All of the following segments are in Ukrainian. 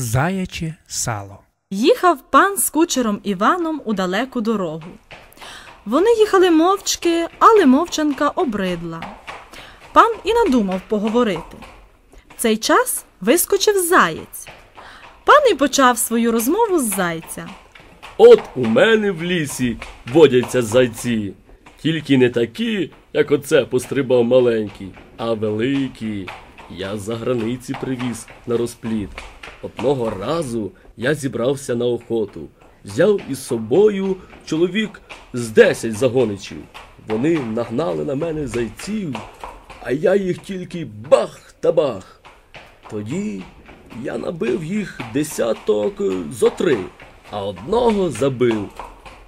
Заяче сало. Їхав пан з кучером Іваном у далеку дорогу. Вони їхали мовчки, але мовчанка обридла. Пан і надумав поговорити. В цей час вискочив заєць. Пан і почав свою розмову з зайця. От у мене в лісі водяться зайці. Тільки не такі, як оце пострибав маленький, а великі. Я з-за границі привіз на розпліт. Одного разу я зібрався на охоту. Взяв із собою чоловік з десять загоничів. Вони нагнали на мене зайців, а я їх тільки бах та бах. Тоді я набив їх десяток зо три, а одного забив.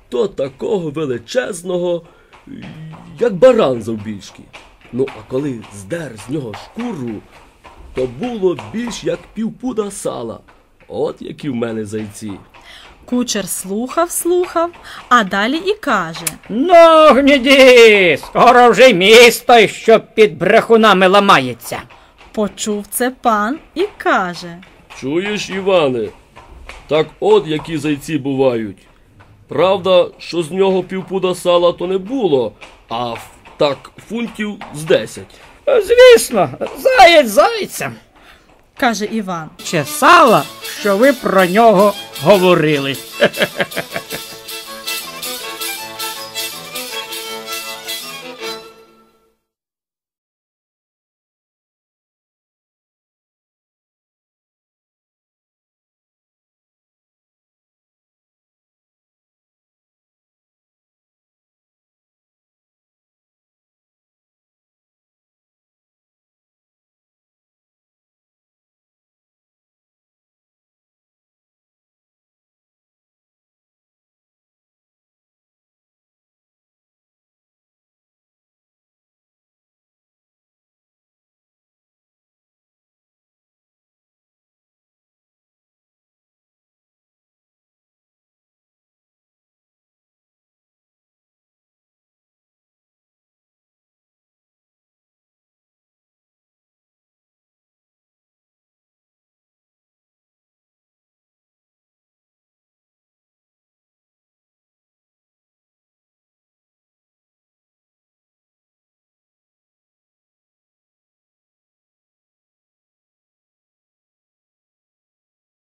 То такого величезного, як баран завбільшки. Ну, а коли здер з нього шкуру, то було більш як півпуда сала. От які в мене зайці. Кучер слухав, слухав, а далі і каже. Ну, гніді, скоро вже й місто, що під брехунами ламається. Почув це пан і каже. Чуєш, Іване? Так от які зайці бувають. Правда, що з нього півпуда сала то не було, а так фунтів з десять. Звісно, заєць зайцем. каже Іван. Чесала, що ви про нього говорили.